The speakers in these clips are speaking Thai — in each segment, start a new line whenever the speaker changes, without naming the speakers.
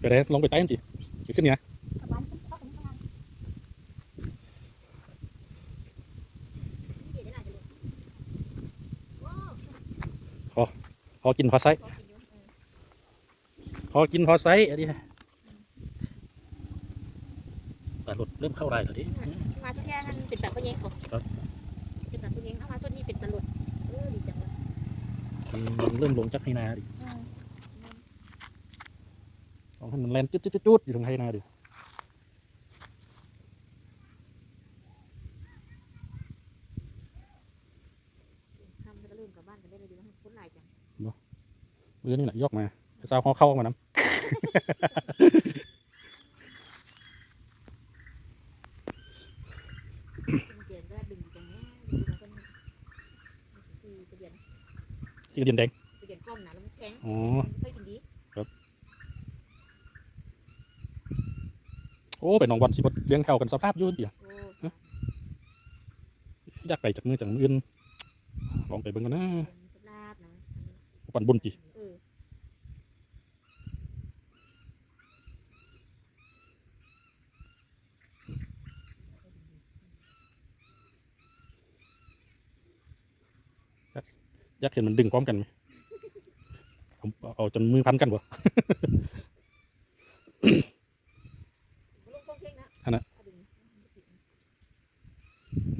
ไปได้ลงไปใต้มันดิไปขึ้นเนี่ย
เอาบ้านขึ้นเข้าไปข้างล่างนี่เดี๋ยวได้หลายจะลงโอ้
พอกินพอไซส์
พอกินอยู่เออ
พอกินพอไซส์อันนี้ปลาหลุดเริ่มเข้าไรแล้วดิ
มาทุกอย่างมันเป็นแบบพ่อเย้งก่อน
ครับ
เป็นแบบพ่อเย้งเอามาต้นนี้เป็นตลดเออดีจังเลย
มันเริ่มลงจากไฮนาดิ
เออ
ลอง ให้มันแลนจุดจุดจุดอยู่ตรงไฮนาดิ
ทำแล้วก็เริ่มกลับบ้านกันได้เลยดีว่าคนหลายจัง
มือนี่แหละยกมาไปซาวเขาเข้ามาน้
เปลี่ยนก็ดึงจังเนี้ยดึงแล้วก็คือเปลี่ยนำ
ที่กระเดียนแดง
เปลี่ยนกล้องนะแล้วมันแข็ง
อ๋อ
ไม่ค่อยกินดี
โอ้ไปหนองบอลสิบดเลี้ยงแถวกันสภาพยุ่นเดียว
อ
ยากไปจากมือจากมืออื่นลองไปเบิ่งกันนะ
ปันบุ
ญปี
เออ
อยกเห็นมันดึงพร้อมกันไหมเอาจนมือพันกันวะ
ลูกโป่งเพ่งนะ
อันน่ะ
ดึง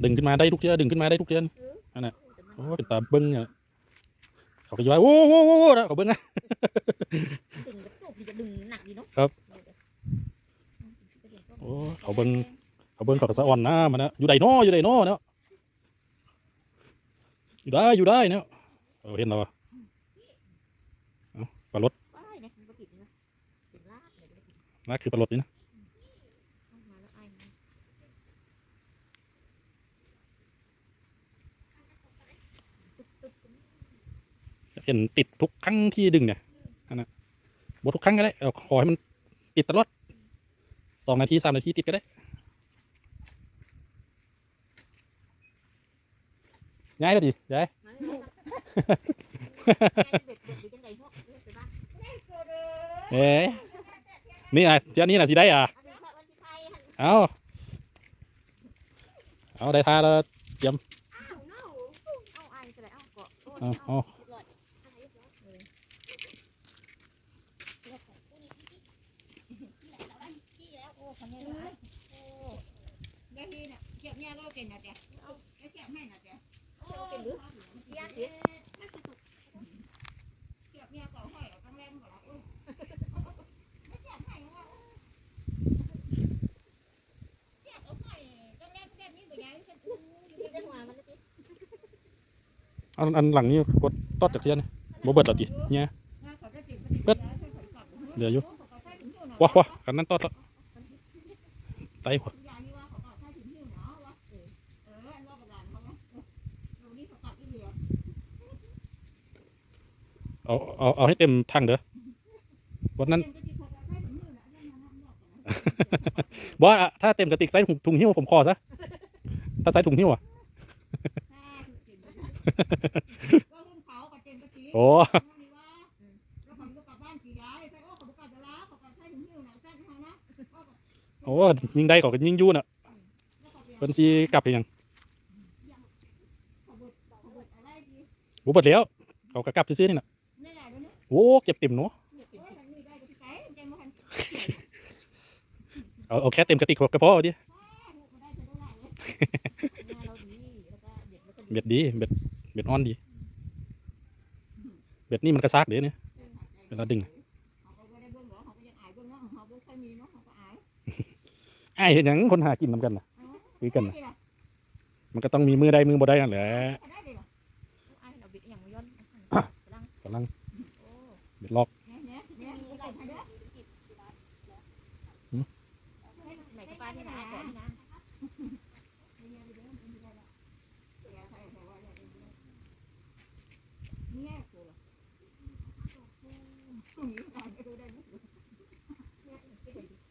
ดึ งขึ้นมาได้ทุกเทือดึงขึ้นมาได้ทุกเทือ
เออ
อันน่ะ
แต่มัน
โอ้เป็นตาเบิ้งเนี่ยเขาก็ย้อยโอ้โหโอ้โหโอ้โหนะเขาเบิ้งนะ
ดึงกระตุกดีจะดึงหนักดีเนาะ
ครับโอ้เขาเบิ้งเขาเบิ้งเขาก็สะอ่อนนะมันนะอยู่ใดน้ออยู่ใดน้อเนาะอยู่ได้อยู่ได้เนาะเออเห็นแล้วอะเอ้าปลารถ
ว้ายเนี่ยมันก็ติดนะถึงลาบเนี่ยก็ได้กิน
นะคือปลารถนี่นะ
เอามาแล้วไอ้มัน
อยากเห็นติดทุกครั้งที่ดึงเนี่ยอันน่ะบทุกครั้งก็ได้เอาขอให้มันติดตลอดสองนาทีสามนาทีติดก็ได้ง่ายเลยดิยาย
มาเลยนะเด็ดเด็ดดีจังไงพวกเออไปบ้าน
เอ๊ะนี่นะเจ้านี่นะสิได้อะ
อันนี้วันที่ไทยหัน
เอาเอาได้ท่าแล้ว
อ้าวเน่าเอาไอ้จะได้เอาเกาะโอ้ย
เอาเอา
หลอดอะไรเรียบร้อยเออ คนนี้ยโนี้
เก็บ
เนื้อก็เก็บ
นะเจ้เอาเก็บไหมนะเจ้เก็บเนื้อขอ
เห่ของต้นเล้งก่
อนนะนอันหลังนี้กดตอดจากเทียนบ่เบิดหรอดิเนี่ย
เบิด
เหลืออยู่ว้า
ว
ว้ากันนั้นตอดแล้ว ไตหัว
Dạ như qua khỏi cặp cái thùng hiu nhỏ quá. Ừ. Ờ, anh lo vào làm không á. Ừ. Rồi đi khỏi cặp cái gì à?
เอาเอาเอาให้เต็มถังเด้อวันนั้น
Em cái gì khỏi cặp cái thùng hiu nè, em nó không lọt cả.
บอสอะถ้าเต็มกระติกใส่ถุงถุงหิ้วผมคอซะ ถ้าใส่ถุงหิ้วอะ
ก็หุ้มเขากับเจนกะทิ
โอ้
แล้วผมก็กลับบ้านกี่ย้ายแต่โอ้ผมก็จะล้าเขาก็ใช้ถุงหิ้วหนังสั้นเขานะ
โอ้ ยิงได้เขาก็ยิงยูน่ะ
แล้วก็เปลี่ยน
เพิ่นสิกลับไปยัง
เขาเบิดเบิด
แล้วเขาก็กลับซื่อๆนี่น่ะโอ้เก็บเต็มเนาะเอาเอาแค่เต็มกระติกก็พอดิ
มาได้จะเลย
งานเราดีแล้วก็เบ็
ดดีเบ็ดเบ็ดอ่อนดี เบ็ดนี่มันกระซากเด้เนี่ยเวลาดึง
อ้ายเห็
นหยังคนหากินนำกันน่ะคุยกันน่ะมันก็ต้องมีมือได้มือบ่ได้นั่นแหละ
ได้เลยเหรอ
ไอ้เราบิดอย่างย้อนกำลัง
กำลัง
โอ้
เบ็ดลอก
เนี่ยเนี่ยเนี่ย
มีอะไร
ให้เด้อ
สิบ
หืม
ไหนจะป้าที่ไหนก่อนนะ
เนี่ยคือตรงนี้ได้ไม่รู้ได้ไหม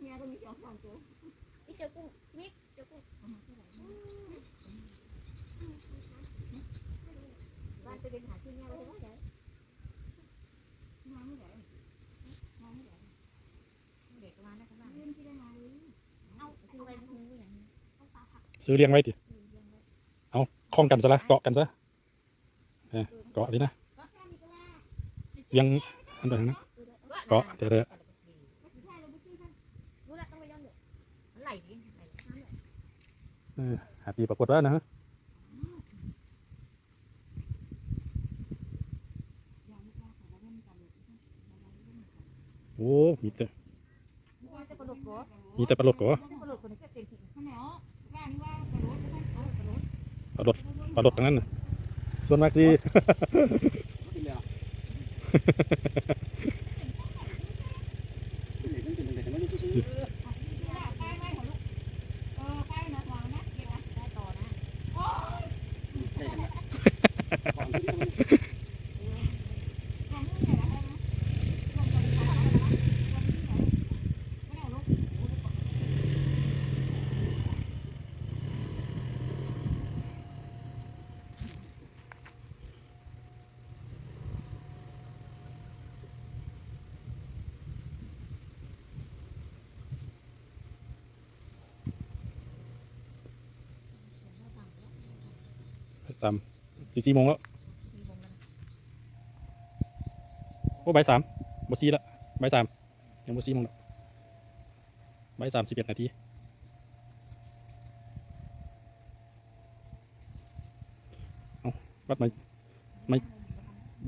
เนี่ยก็มีสองสองตัว
นี่เจอกุ้งมิกเจอกุ้งบ้านไปเป็นหาที่เนี่ยเลยว่าเดี๋ยว
น้ำไม่ได้น้ำไม่ได้
ซื้อเลี้ยงไว้ดิ
เออเลี้ยงไว้
คล้องกันซะละเกาะกันซะเออเกาะดินะ
ก็แค่นี้ก็ว่า
เลี้ยงอันเดียวนะ
เออได้
เกาะเดี๋ยวเดี๋ยว
ก็สิแค่เราไปซื้อกัน
รู้แล้วต้องไปย้อนเนี่ยมันไหลดิไหลน้ำไหล
เออหาปีปรากฏว่านะฮะ
อย่างนี้ก็ขอเล่นกันเลย
โอ้มีแต่
มันจะกระโดดก่อ
มีแต่ปลาหลดก่อ
ป
ลาหลดปลาหลดทั้งนั้นน่ะส่วนมากที่
ใกล้ไหมของลูกเออใกล้นะวางนะเก็บนะ
ได้ต่อนะ
โอ้ยของนี่เนี่ยนะลองก่อนนะลองก่อนนะลองนี่เหรอไม่ได้ลูก
สามสี่สี่โมงแล้วโอ้ใบสามบสี่ละใบสามยังบสี่โมงละใบสามสิบเอ็ดนาทีเอาบัดมา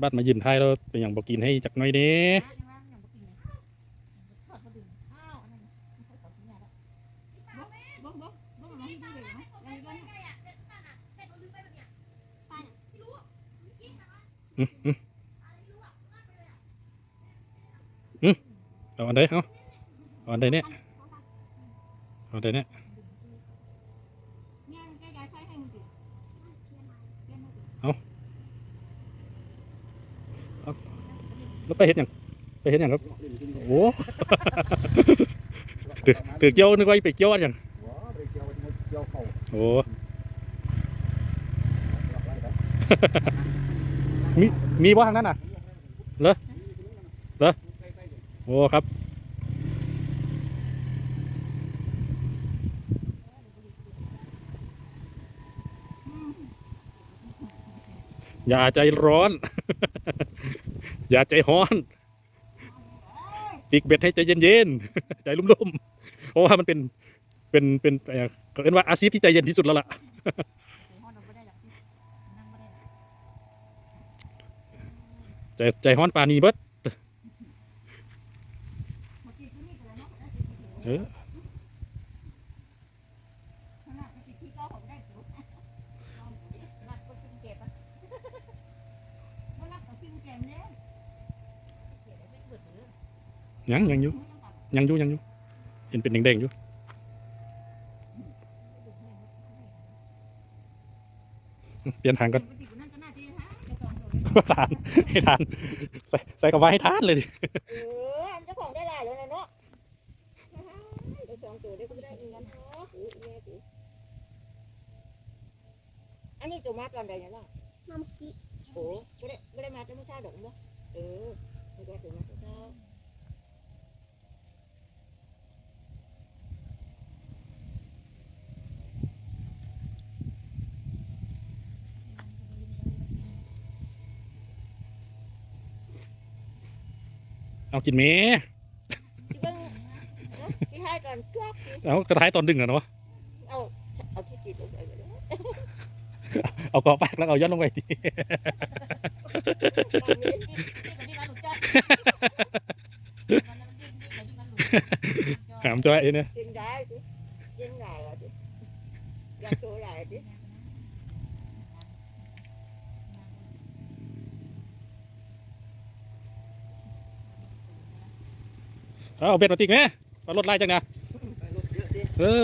บัดมายืนท้ายแล้วเป็นอย่างบอกกินให้จักหน่อยเด้
ยังว่ายังบ่กินเลยทอดเขาดึงอ้าวอันนั้นไม่ค่อยต่อที่เนี่ยแล้ว
Bốc bốc bốc là nó không có gì hả? Đây đây.
อืมอืมอืมเอาอันใดเอาเอาอันใดเนี่ยเอา อันใดเนี่ย
Nha, cái gái thấy hay không chị? Em không chị?
แล้วไปเห็นอย่างไปเมีมีบ่ทางนั้นน่ะเหรอเหรอโอ้ครับอย่าใจร้อน อย่าใจฮ้อน ปีกเบ็ดให้ใจเย็นๆ ใจลุ่มๆ เพราะว่ามันเป็น เป็น เป็นเอ่อเขาเรียกว่าอาชีพที่ใจเย็นที่สุดแล้วล่ะ ใจใจฮ้อนปานีเบิดเออยังยังอยู่ยังอยู่ยังอยู่เห็นเป็นแดงๆอยู่เปลี่ยนทางก็
Cái chị còn rồi.
ทานให้ทานใส่ใส่กับว่าให้ทานเลยดิ
Ừ, anh cái còn đây lại rồi này nó. Cái còn từ đây cũng đây in ngắn hết. Ừ, nghe chị. Anh đi tomat còn đây nữa là.
น้ำขี้
Ủa, cái đây, cái đây mà cho nó sao đụng đó. Ừ, cái đây tomat cho sao.
เอา กินเม
Chị Vân, đó, chị hai còn cướp.
เอากระท้ายตอนดึงอะเนาะ
Ờ, ờ, cái chị cũng vậy rồi đó.
เอากรอบปากแล้วเอาย้อนลงไปดิ
Còn miếng.
นี่นี่กับนี่มันหลุดจ้ะมันน้ำจิ้มนี่กับนี่มันหลุดจ้ะ
หามตัวไอ้เนี่ เอาเอาเบ็ดมาติกไหมปลารถไล่จังนะเออ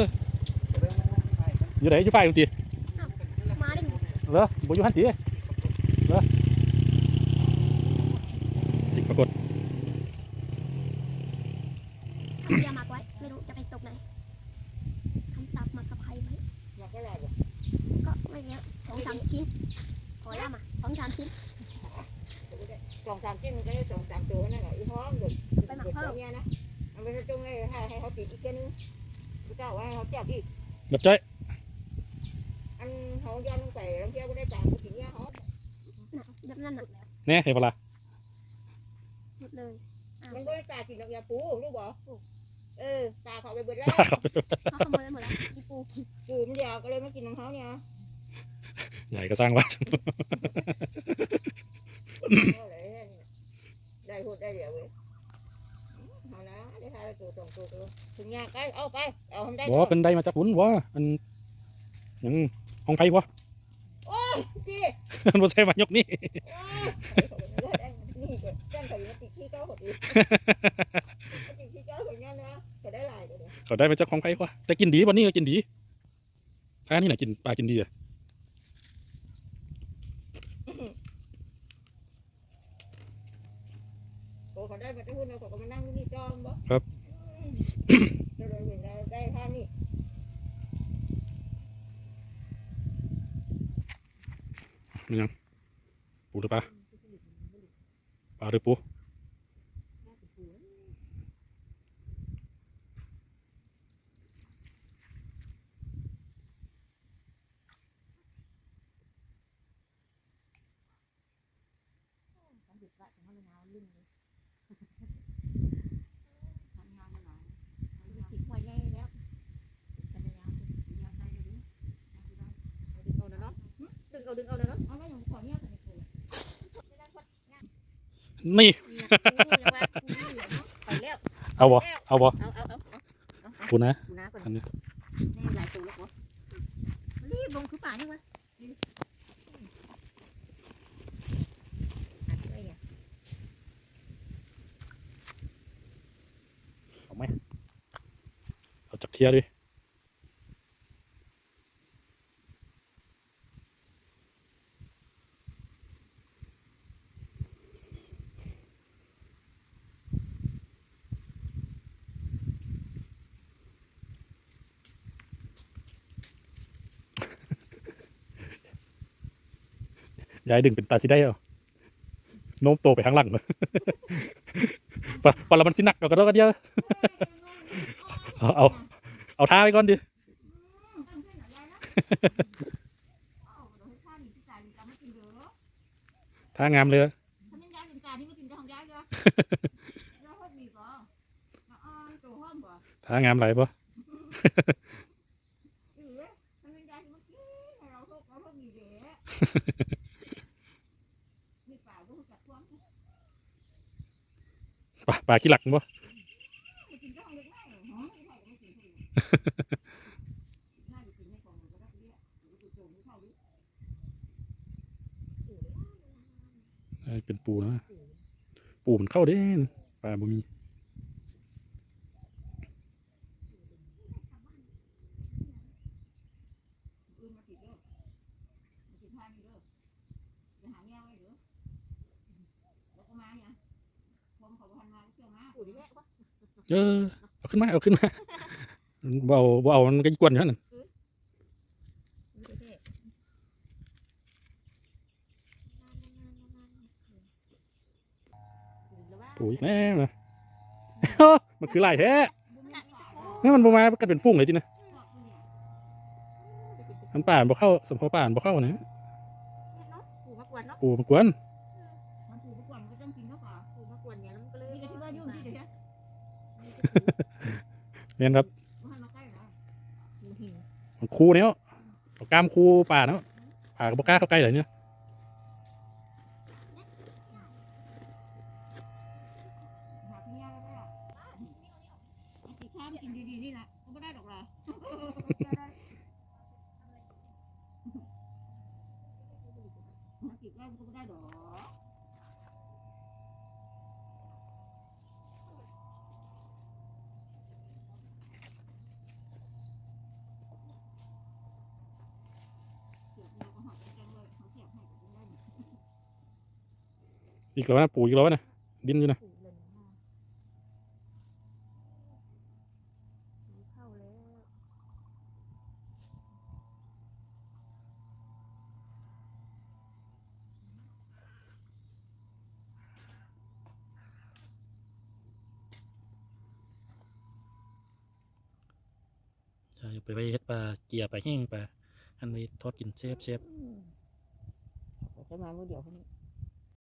อยู่ไหนอยู่ฝ่ายมึงตี
มาดิ
เหรอบ่อยู่หันตีเหรอติกปรากฏ
ทำเบียร์หมักไว้ไม่รู้จะไปตกไหนทำตับหมักกับไข่ไว้
Mà cái này rồi.
ก็ไม่เยอะสองสามชิ้นขอย่ามาสองสามชิ้น
Còn sàm trên cái còn sàm chỗ này là y hóa được.
Phải mặc
Được
thơm.
nha nó. Mà bây giờ trong này hay hay họ chỉ cái nữa. Cái tao hay họ chả đi.
แบบจ้อย
อันเขาย้อนลงไปแล้วเที่ยวก็ได้ปลาก็กินเนี่ยเขา
น่ะแบนั้นน่ะ
แน่เห็นปะล่ะ
หมดเลย
มันก็ได้ปลากินดอกยาปูรู้บ่เออปลาเขาไปเบิดแล้ว
เขาขโมยไปหมดแล้วอีปูกิน
ปูมันเดียวก็เลยไม่กินของเขาเนี่ย
ใหญ่ก็สร้างว่า
ก็เลยได้พูดได้เดี๋ยวเว้ยเอานะได้ทา ตัวสองตัวตัวถึงยาใกล้เอาไปเอาทำได้
บ่เป็นได้มาจากหุ่นวะอันหยังห้องไผ่วะ
โอ้ยพี่
มันบ่ใช่มายกนี่
โอ้ยนี่เจ้าเขาอยู่ในติดที่เก้าหดอีกติดที่เก้าหดเนี่ยนะก็ได้หลายเลย
เขาได้มาจากห้องไผ่วะแต่กินดีวันนี้ก็กินดีท่านี่น่ะกินปลากินดีอะ
โอ้เขาได้มาได้หุ้นเราก็มานั่งนี่จอมบ่เราเลยเห็นเราได้ท่านี่
ปูหรือปลาปลาหรือปู
ติดหวยใหญ่แล้วพยายามพยายามได้อยู่ดึงเอาเนาะดึ งเอาดึงเอาเนาะ
เอาไว้อย่างขอเนี่ยกันเลย
นี่
ไปแล้ว
เอาบ่เอาบ่
เอาเอาเอา
ปูนะ
ดูนะก่อน
อันนี้
นี่หลายตัวแล้วรีบลงคือป่านี่วะ
เอาไหมเอาจากเทียดิ ยายดึงเป็นตาสิได้เหรอโน้มโตวไปข้างหลังเลยปะปะละมันสิหนักกว่ากระโดดกันเยอะเอาเอาเอาท่าไว้ก่อนดิท่างามเลย
ทำยังไงถึงการที่ไม่กินจะทำได้ก็แล้วห้องมีก็อ๋อตัวห้องบ่
ท่างามไหลปะ
เออทำยังไงที่ไม่กินเราห้องเราห้องมีเด้มีป่าก็จัดพวง
ปลาปลาขี้หลักปะ
กินก็ห้องเล็กน้อยหอมไม่ใช่ไม่กินน่าจะกินไม่พอก็ได้เรียกหรือโจมไม่เข้าดิ
เอ้ยเป็นปูนะ ปูมันเข้าเด้นปลาบ่มี
อื่นมาติดเด้อมาติดทางนี้เด้อจะหาแง่ไว้เด้อแล้วก็มาเนี่ยผมเขาพันมาเชื่อมา
ปู่นี่แหละวะ
เออเอาขึ้นมาเอาขึ้นมาบ่เอาบ่เอามันก็ยิ่งกวนอยู่นั่นปูอีกแน่นะมันคือลายแท้นี่มันบ่มากันเป็นฟุ้งเลยทีนะมันป่านบ่เข้าสมพอป่านบ่เข้านะ
ปู่มากวนเนาะ
ปูมันกวน
มัน
เรียนครับ
มันมาใกล้แล้ว
ปู่หิน
มันคูเนี้ยเอากล้ามคูป่าเนาะป่าก็บ่กล้าเข้าใกล้เลยเนี่ย
หาพี่ย่าก็ได้ติดข้ามกินดีๆนี่แหละก็ไม่ได้หรอกล่ะติดได้ก็ไม่ได้หรอกเสียบเราก็หอบจังเลยเขาเสียบให้ก็ได้
อีกแล้วนะปูอีกแล้วนะดิ้นอยู่นะ
ปู่เลยนะเข้าแล้ว
ใช่ไปไปเฮ็ดปลาเกียร์ปลาแห้งปลาอันนี้ทอดกินเชฟเชฟ
อืมเขาจะมาเมื่อเดียวคนนี้